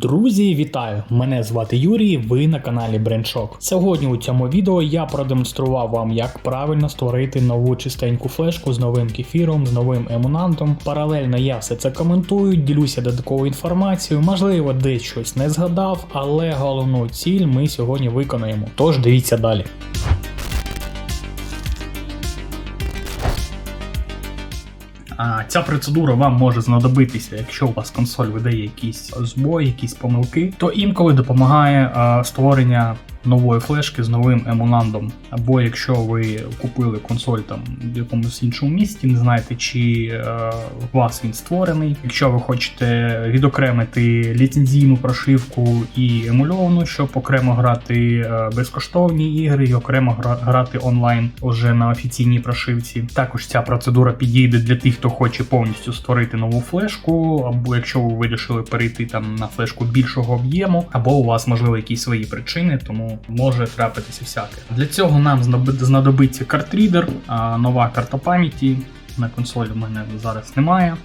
Друзі, вітаю! Мене звати Юрій. Ви на каналі BrainShock. Сьогодні у цьому відео я продемонстрував вам, як правильно створити нову чистеньку флешку з новим кефіром, з новим емунантом. Паралельно я все це коментую, ділюся додатковою інформацією. Можливо, десь щось не згадав, але головну ціль ми сьогодні виконаємо. Тож дивіться далі. А ця процедура вам може знадобитися, якщо у вас консоль видає якісь збої, якісь помилки, то інколи допомагає а, створення нової флешки з новим емунандом. Або якщо ви купили консоль там в якомусь іншому місті, не знаєте, чи е, у вас він створений. Якщо ви хочете відокремити ліцензійну прошивку і емульовану, щоб окремо грати е, безкоштовні ігри і окремо гра- грати онлайн уже на офіційній прошивці. Також ця процедура підійде для тих, хто хоче повністю створити нову флешку, або якщо ви вирішили перейти там на флешку більшого об'єму, або у вас можливо якісь свої причини, тому може трапитися всяке. Для цього нам знадобиться картрідер, нова карта пам'яті. На консолі в мене зараз немає.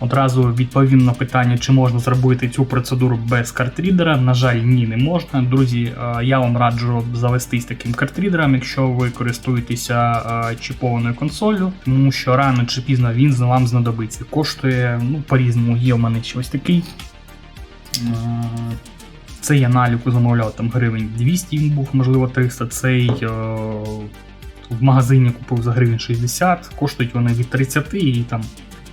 Одразу відповім на питання, чи можна зробити цю процедуру без картрідера. На жаль, ні, не можна. Друзі, я вам раджу завестись таким картрідером, якщо ви користуєтеся чіпованою консолью, тому що рано чи пізно він вам знадобиться. Коштує ну, по-різному. Є в мене ще ось такий. Це я на Аліку замовляв там гривень 200, він був, можливо, 300. Цей е, в магазині купив за гривень 60, коштують вони від 30 і там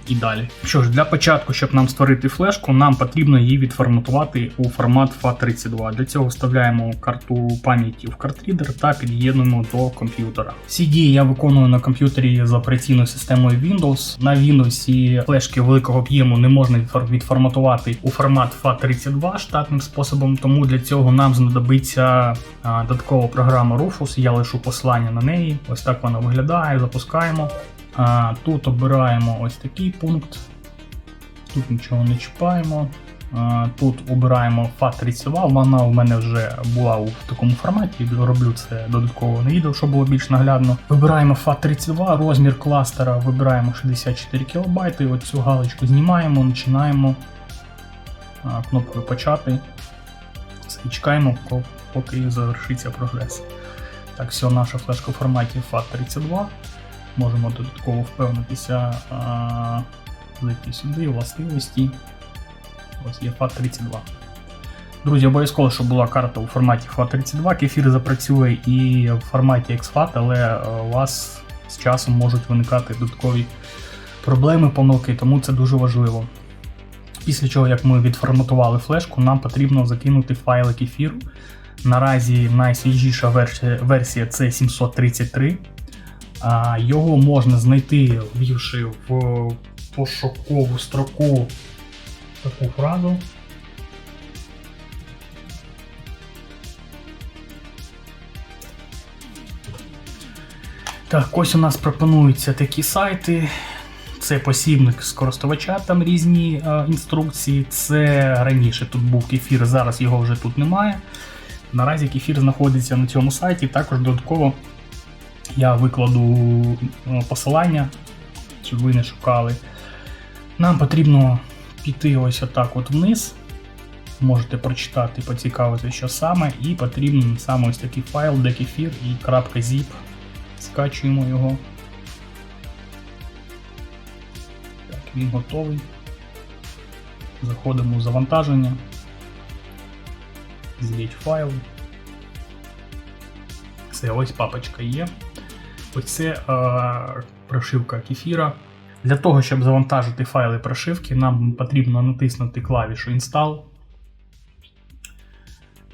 і далі. Що ж, для початку, щоб нам створити флешку, нам потрібно її відформатувати у формат FAT32. Для цього вставляємо карту пам'яті в картрідер та під'єднуємо до комп'ютера. Всі дії я виконую на комп'ютері з операційною системою Windows. На Windows флешки великого об'єму не можна відформатувати у формат FAT32 штатним способом, тому для цього нам знадобиться додаткова програма Rufus. Я лишу посилання на неї. Ось так вона виглядає. Запускаємо. А, Тут обираємо ось такий пункт. Тут нічого не чіпаємо. А, Тут обираємо FAT32, вона в мене вже була у такому форматі, роблю це додатково на відео, щоб було більш наглядно. Вибираємо FAT32, розмір кластера вибираємо 64 кБ, оцю галочку знімаємо, починаємо кнопкою почати. І чекаємо, поки завершиться прогрес. Так, все, наша флешка в форматі FAT32 можемо додатково впевнитися, зайти сюди, властивості. Ось є FAT32. Друзі, обов'язково, щоб була карта у форматі FAT32, кефір запрацює і в форматі XFAT, але е, у вас з часом можуть виникати додаткові проблеми, помилки, тому це дуже важливо. Після чого, як ми відформатували флешку, нам потрібно закинути файли кефіру. Наразі найсвіжіша версія це 733. Його можна знайти, ввівши в пошукову строку таку фразу. Так, ось у нас пропонуються такі сайти. Це посібник з користувача, там різні е, інструкції. Це раніше тут був кефір, зараз його вже тут немає. Наразі кефір знаходиться на цьому сайті. Також додатково я викладу е, посилання, щоб ви не шукали. Нам потрібно піти ось отак от вниз. Можете прочитати, поцікавити, що саме, і потрібен саме ось такий файл, де кефір і .zip. Скачуємо його. Так, він готовий. Заходимо в завантаження. Зліть файл. Це ось папочка є. Ось це е, прошивка кефіра. Для того, щоб завантажити файли прошивки, нам потрібно натиснути клавішу Install.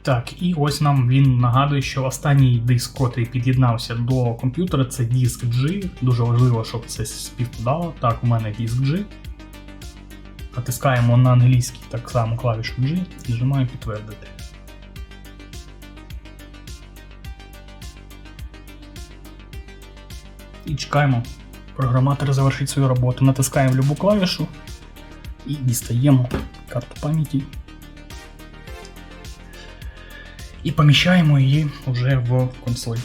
Так, і ось нам він нагадує, що останній диск, котрий під'єднався до комп'ютера, це диск G. Дуже важливо, щоб це співпадало. Так, у мене диск G. Натискаємо на англійський так само клавішу G і нажимаємо підтвердити. І чекаємо. Програматор завершить свою роботу. Натискаємо любу клавішу і дістаємо карту пам'яті. І поміщаємо її вже в консоль.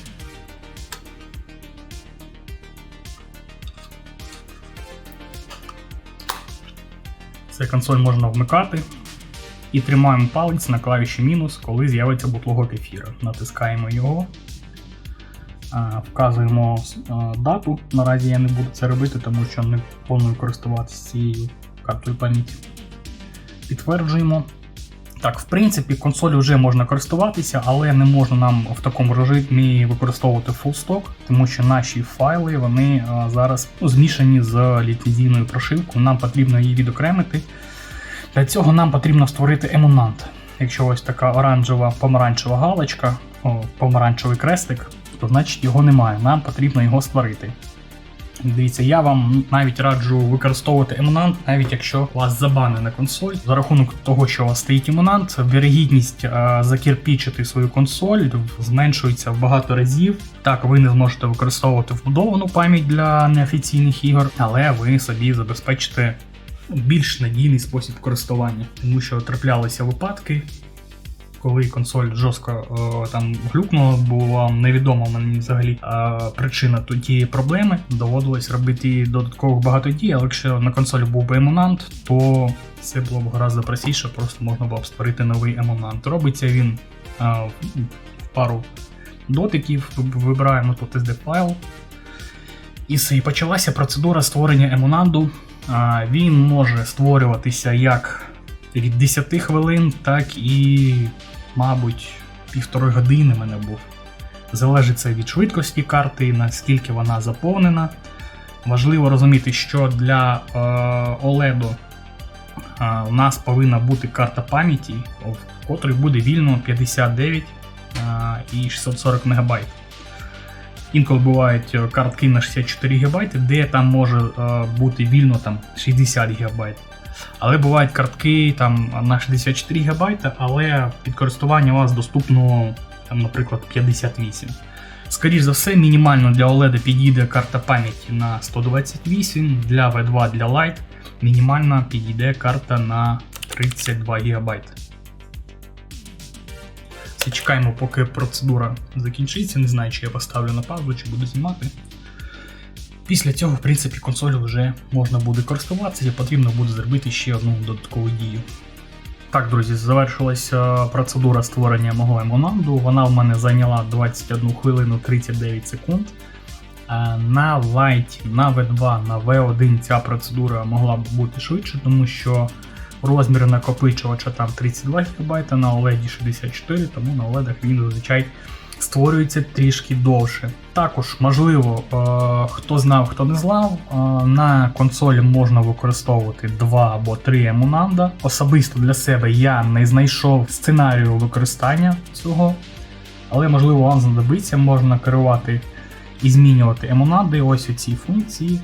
Цю консоль можна вмикати. і тримаємо палець на клавіші мінус, коли з'явиться бутлого ефіра. Натискаємо його, вказуємо дату. Наразі я не буду це робити, тому що не планую користуватися цією картою пам'яті. Підтверджуємо. Так, в принципі, консоль вже можна користуватися, але не можна нам в такому режимі використовувати full тому що наші файли вони зараз ну, змішані з ліцензійною прошивкою. Нам потрібно її відокремити. Для цього нам потрібно створити емунант. Якщо ось така оранжева помаранчева галочка, о, помаранчевий крестик, то значить його немає. Нам потрібно його створити. Дивіться, я вам навіть раджу використовувати емунант, навіть якщо вас забанена консоль. За рахунок того, що у вас стоїть емунант, вірогідність е, закірпічити свою консоль зменшується в багато разів. Так, ви не зможете використовувати вбудовану пам'ять для неофіційних ігор, але ви собі забезпечите більш надійний спосіб користування, тому що траплялися випадки. Коли консоль жорстко е, там глюкнула, була невідома мені взагалі е, причина тієї проблеми. Доводилось робити додатково багато дій, але якщо на консолі був би емунант, то це було б гораздо простіше, просто можна було б створити новий емунант. Робиться він е, в пару дотиків, вибираємо тут SD файл. І все, і почалася процедура створення емунанту. Е, він може створюватися як від 10 хвилин, так і мабуть, півтори години мене був. Залежить це від швидкості карти, наскільки вона заповнена. Важливо розуміти, що для е, OLED е, у нас повинна бути карта пам'яті, в котрій буде вільно 59 е, і 640 МБ. Інколи бувають картки на 64 ГБ, де там може е, бути вільно там, 60 ГБ. Але бувають картки там на 64 ГБ, але під користування у вас доступно, там, наприклад, 58. Скоріше за все, мінімально для OLED підійде карта пам'яті на 128, для V2 для Lite мінімально підійде карта на 32 ГБ. Все, чекаємо, поки процедура закінчиться. Не знаю, чи я поставлю на паузу, чи буду знімати. Після цього, в принципі, консоль вже можна буде користуватися і потрібно буде зробити ще одну додаткову дію. Так, друзі, завершилася процедура створення мого емонанду. Вона в мене зайняла 21 хвилину 39 секунд. На лайті, на V2, на V1 ця процедура могла б бути швидше, тому що розмір накопичувача там 32 ГБ, на OLED 64, тому на OLED він зазвичай створюється трішки довше. Також, можливо, е, хто знав, хто не знав, е, на консолі можна використовувати два або три емунанда. Особисто для себе я не знайшов сценарію використання цього, але можливо вам знадобиться, можна керувати і змінювати емунанди ось у цій функції.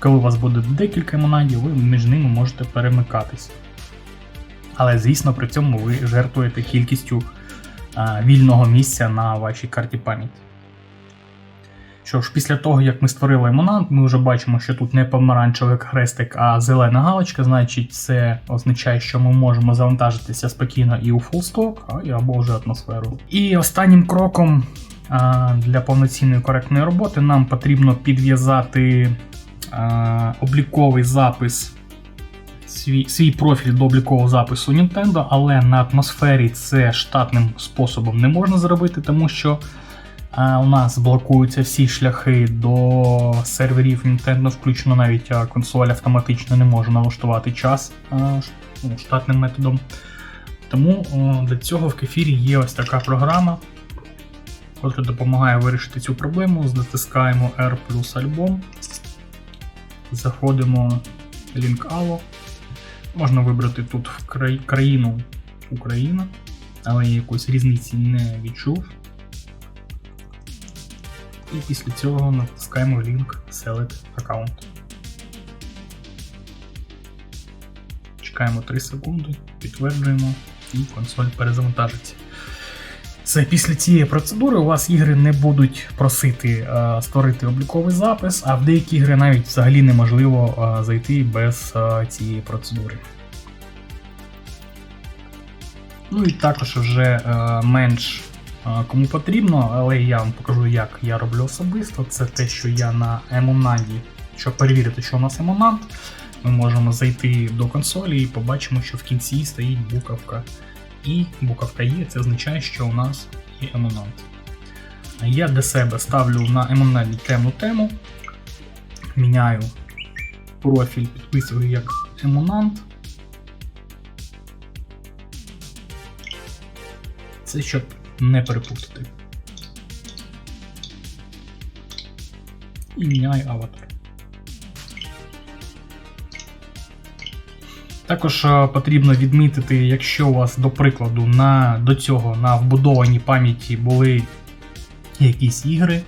Коли у вас буде декілька емунандів, ви між ними можете перемикатись. Але, звісно, при цьому ви жертвуєте кількістю а, вільного місця на вашій карті пам'яті. Що ж, після того, як ми створили емонант, ми вже бачимо, що тут не помаранчевий хрестик, а зелена галочка, значить, це означає, що ми можемо завантажитися спокійно і у фулсток, або вже атмосферу. І останнім кроком для повноцінної коректної роботи нам потрібно підв'язати обліковий запис свій свій профіль до облікового запису Nintendo, але на атмосфері це штатним способом не можна зробити, тому що а, у нас блокуються всі шляхи до серверів Nintendo, включно навіть а, консоль автоматично не може налаштувати час ну, штатним методом. Тому для цього в кефірі є ось така програма, яка допомагає вирішити цю проблему. Затискаємо R плюс альбом. Заходимо в ALO. Можна вибрати тут в край... країну Україна, але я якоїсь різниці не відчув. І після цього натискаємо лінк Select Account. Чекаємо 3 секунди, підтверджуємо і консоль перезавантажиться. Це після цієї процедури у вас ігри не будуть просити е, створити обліковий запис, а в деякі ігри навіть взагалі неможливо е, зайти без е, цієї процедури. Ну і також вже е, менш е, кому потрібно, але я вам покажу, як я роблю особисто. Це те, що я на емонаді, щоб перевірити, що у нас емонант, ми можемо зайти до консолі і побачимо, що в кінці стоїть буковка І. Буковка Є, це означає, що у нас є емонант. Я для себе ставлю на емональну темну тему, міняю профіль, підписую як емонант. Це щоб не перепутати. І міняю аватар. Також е, потрібно відмітити, якщо у вас, до прикладу, на, до цього на вбудованій пам'яті були якісь ігри, е,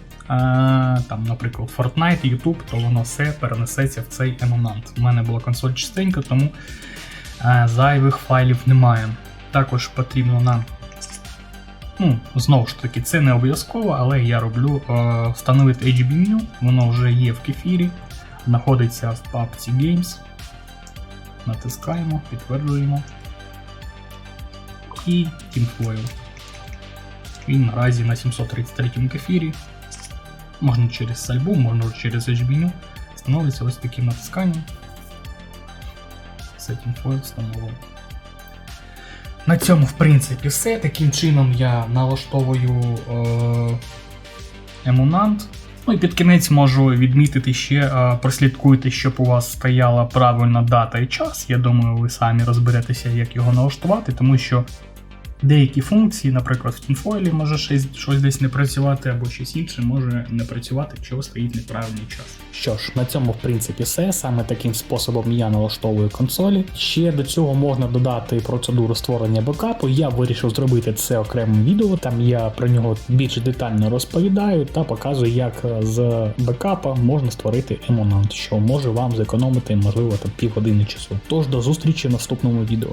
там, наприклад, Fortnite, YouTube, то воно все перенесеться в цей емонант. У мене була консоль чистенька, тому е, зайвих файлів немає. Також потрібно нам. Ну, знову ж таки, це не обов'язково, але я роблю встановити HB-Menu, воно вже є в кефірі, знаходиться в папці Games. Натискаємо, підтверджуємо. І TeamFoil. Він наразі на 733 кефірі. Можна через сальбу, можна через HB-Menu. Становиться ось таким натисканням. Це TeamFoil встановлено. На цьому, в принципі, все. Таким чином я налаштовую емунант. Ну і під кінець можу відмітити ще, е, прослідкуйте, щоб у вас стояла правильна дата і час. Я думаю, ви самі розберетеся, як його налаштувати, тому що деякі функції, наприклад, в TeamFoil може щось, щось десь не працювати, або щось інше може не працювати, якщо стоїть неправильний час. Що ж, на цьому в принципі все. Саме таким способом я налаштовую консолі. Ще до цього можна додати процедуру створення бекапу. Я вирішив зробити це окремим відео. Там я про нього більш детально розповідаю та показую, як з бекапа можна створити емонант, що може вам зекономити можливо там півгодини часу. Тож до зустрічі в наступному відео.